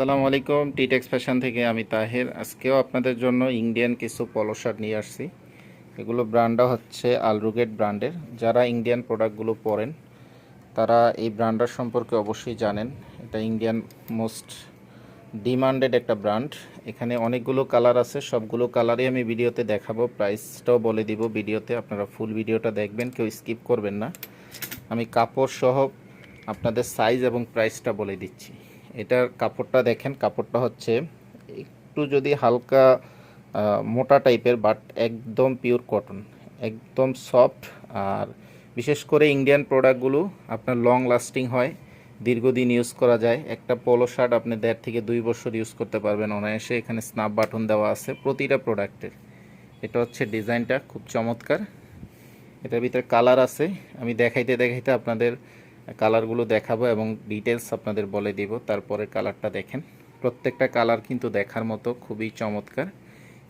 আসসালামু আলাইকুম টিটেক্স ফ্যাশন থেকে আমি তাহের। আজকেও আপনাদের জন্য ইন্ডিয়ান কিছু পলো শার্ট নিয়ে আসছি। এগুলো ব্র্যান্ডটা হচ্ছে আলরুগেট ব্র্যান্ডের যারা ইন্ডিয়ান প্রোডাক্টগুলো পরেন, তারা এই ব্র্যান্ডটার সম্পর্কে অবশ্যই জানেন। এটা ইন্ডিয়ান মোস্ট ডিমান্ডেড একটা ব্র্যান্ড এখানে অনেকগুলো কালার আছে। সবগুলো কালারই আমি ভিডিওতে দেখাবো। প্রাইসটাও বলে দিব ভিডিওতে। আপনারা ফুল ভিডিওটা দেখবেন, কেউ স্কিপ করবেন না। আমি কাপড় সহ আপনাদের সাইজ এবং প্রাইসটা বলে দিচ্ছি। এটার কাপড়টা দেখেন, কাপড়টা হচ্ছে একটু যদি হালকা মোটা টাইপের বাট একদম পিওর কটন একদম সফট আর বিশেষ করে ইন্ডিয়ান প্রোডাক্টগুলো আপনার লং লাস্টিং হয়, দীর্ঘদিন ইউজ করা যায়। একটা পোলো শার্ট আপনি দেড় থেকে দুই বছর ইউজ করতে পারবেন, অনায়াসে এখানে স্ন্যাপ বাটন দেওয়া আছে প্রতিটা প্রোডাক্টের এটা হচ্ছে ডিজাইনটা খুব চমৎকার। এটার ভিতরে কালার আছে, আমি দেখাইতে দেখাইতে আপনাদের কালারগুলো দেখাবো এবং ডিটেলস আপনাদের বলে দিব। তারপরে কালারটা দেখেন। প্রত্যেকটা কালার কিন্তু দেখার মতো খুবই চমৎকার।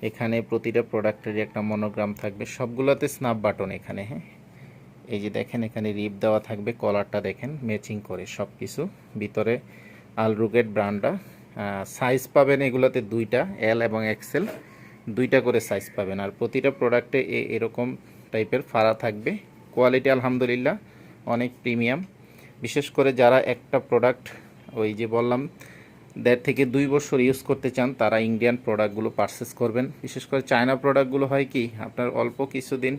এখানে প্রতিটা প্রোডাক্টেরই একটা মনোগ্রাম থাকবে। সবগুলোতে স্ন্যাপ বাটন এখানে হ্যাঁ? এই যে দেখেন, এখানে রিপ দেওয়া থাকবে। কলারটা দেখেন ম্যাচিং করে সব কিছু ভিতরে আলরুগেট ব্র্যান্ডটা সাইজ পাবেন এগুলোতে দুইটা এল এবং এক্সেল দুইটা করে সাইজ পাবেন। আর প্রতিটা প্রোডাক্টে এরকম টাইপের ফাড়া থাকবে। কোয়ালিটি আলহামদুলিল্লাহ, অনেক প্রিমিয়াম বিশেষ করে যারা একটা প্রোডাক্ট ওই যে বললাম, দেড় থেকে দুই বছর ইউজ করতে চান, তারা ইন্ডিয়ান প্রোডাক্টগুলো পারচেস করবেন। বিশেষ করে চায়না প্রোডাক্টগুলো হয় কি, আপনার অল্প কিছুদিন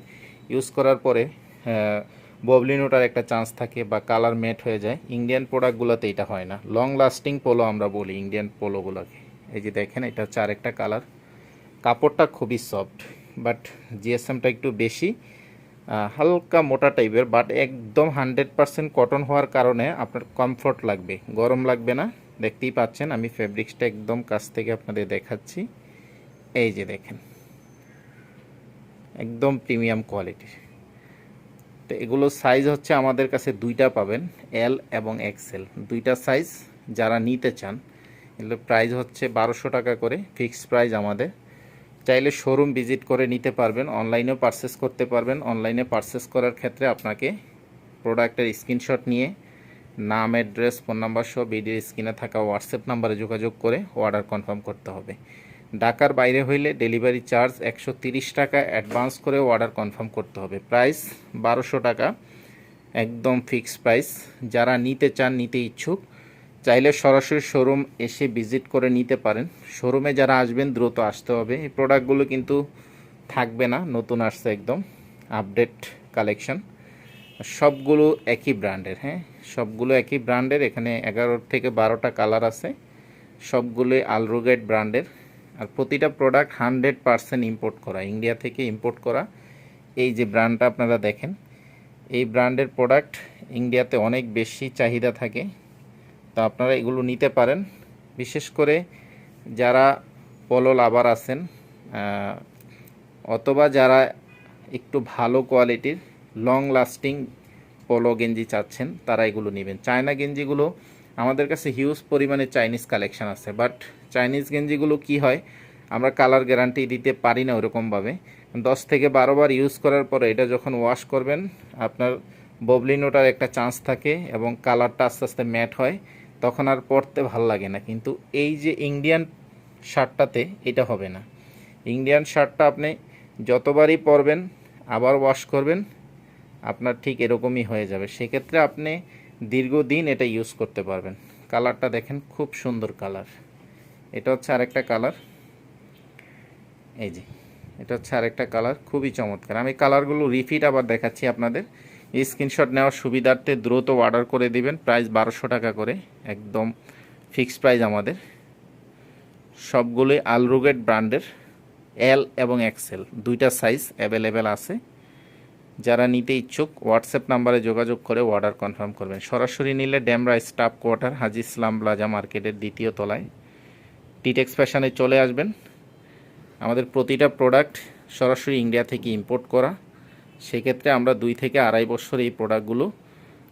ইউজ করার পরে ববলিন ওঠার একটা চান্স থাকে বা কালার মেট হয়ে যায়। ইন্ডিয়ান প্রোডাক্টগুলোতে এটা হয় না। লং লাস্টিং পোলো আমরা বলি ইন্ডিয়ান পোলোগুলোকে এই যে দেখেন, এটা হচ্ছে আরেকটা কালার কাপড়টা খুবই সফট বাট জিএসএমটা একটু বেশি। হালকা মোটা টাইপের বাট একদম হান্ড্রেড পারসেন্ট কটন হওয়ার কারণে আপনার কমফোর্ট লাগবে। গরম লাগবে না, দেখতেই পাচ্ছেন, আমি ফেব্রিক্সটা একদম কাছ থেকে আপনাদের দেখাচ্ছি। এই যে দেখেন, একদম প্রিমিয়াম কোয়ালিটির তো এগুলো সাইজ হচ্ছে আমাদের কাছে দুইটা পাবেন এল এবং এক্সেল দুইটা সাইজ যারা নিতে চান, এগুলো প্রাইস হচ্ছে বারোশো টাকা করে ফিক্সড প্রাইস আমাদের। চাইলে শোরুম ভিজিট করে নিতে পারবেন অনলাইনেও পারচেস করতে পারবেন। অনলাইনে পারচেস করার ক্ষেত্রে আপনাকে প্রোডাক্টের স্ক্রিনশট নিয়ে, নাম অ্যাড্রেস ফোন নাম্বার সহ ভিডিও স্ক্রিনে থাকা হোয়াটসঅ্যাপ নাম্বারে যোগাযোগ করে অর্ডার কনফার্ম করতে হবে। ঢাকার বাইরে হইলে ডেলিভারি চার্জ একশো টাকা অ্যাডভান্স করে অর্ডার কনফার্ম করতে হবে। প্রাইস বারোশো টাকা, একদম ফিক্সড প্রাইস যারা নিতে চান, নিতে ইচ্ছুক চাইলে সরাসরি শোরুম এসে ভিজিট করে নিতে পারেন। শোরুমে যারা আসবেন, দ্রুত আসতে হবে। এই প্রোডাক্টগুলো কিন্তু থাকবে না, নতুন আসছে একদম আপডেট কালেকশন সবগুলো একই ব্র্যান্ডের হ্যাঁ? সবগুলো একই ব্র্যান্ডের এখানে এগারো থেকে বারোটা কালার আছে। সবগুলোই আলরোগেট ব্র্যান্ডের আর প্রতিটা প্রোডাক্ট হান্ড্রেড পারসেন্ট ইম্পোর্ট করা ইন্ডিয়া থেকে ইম্পোর্ট করা। এই যে ব্র্যান্ডটা আপনারা দেখেন, এই ব্র্যান্ডের প্রোডাক্ট ইন্ডিয়াতে অনেক বেশি চাহিদা থাকে। তো আপনারা এগুলো নিতে পারেন। বিশেষ করে যারা পলো লাভার আছেন অথবা যারা একটু ভালো কোয়ালিটির লং লাস্টিং পলো গেঞ্জি চাচ্ছেন, তারা এগুলো নেবেন। চায়না গেঞ্জিগুলো আমাদের কাছে হিউজ পরিমাণে চাইনিজ কালেকশন আছে। বাট চাইনিজ গেঞ্জিগুলো কি হয়, আমরা কালার গ্যারান্টি দিতে পারি না ওরকমভাবে। দশ থেকে বারো বার ইউজ করার পরে এটা যখন ওয়াশ করবেন, আপনার ববলিন ওটার একটা চান্স থাকে এবং কালারটা আস্তে আস্তে ম্যাট হয়। তখন আর পরতে ভালো লাগে না। কিন্তু এই যে ইন্ডিয়ান শার্টটাতে এটা হবে না। ইন্ডিয়ান শার্টটা আপনি যতবারই পরবেন, আবার ওয়াশ করবেন, আপনার ঠিক এরকমই হয়ে যাবে। সেক্ষেত্রে আপনি দীর্ঘদিন এটা ইউজ করতে পারবেন। কালারটা দেখেন, খুব সুন্দর কালার এটা হচ্ছে আরেকটা কালার এই যে, এটা হচ্ছে আরেকটা কালার খুবই চমৎকার। আমি কালারগুলো রিফিট আবার দেখাচ্ছি আপনাদের। স্ক্রিনশট নেওয়ার সুবিধার্থে দ্রুত অর্ডার করে দিবেন। প্রাইস বারোশো টাকা করে, একদম ফিক্সড প্রাইস আমাদের। সবগুলোই আলরুগেট ব্র্যান্ডের এল এবং এক্সেল দুইটা সাইজ অ্যাভেলেবেল আছে। যারা নিতে ইচ্ছুক হোয়াটসঅ্যাপ নাম্বারে যোগাযোগ করে অর্ডার কনফার্ম করবেন। সরাসরি নিলে Demra staff quarter Haji Islam plaza মার্কেটের দ্বিতীয় তলায় টিটেক্স ফ্যাশনে চলে আসবেন। আমাদের প্রতিটা প্রোডাক্ট সরাসরি ইন্ডিয়া থেকে ইম্পোর্ট করা। সেক্ষেত্রে আমরা দুই থেকে আড়াই বছর এই প্রোডাক্টগুলো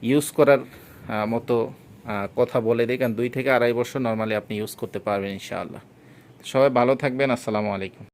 ইউজ করার মতো কথা বলে দিই। কারণ দুই থেকে আড়াই বছর নর্মালি আপনি ইউজ করতে পারবেন ইনশাআল্লাহ। সবাই ভালো থাকবেন। আসসালামু আলাইকুম।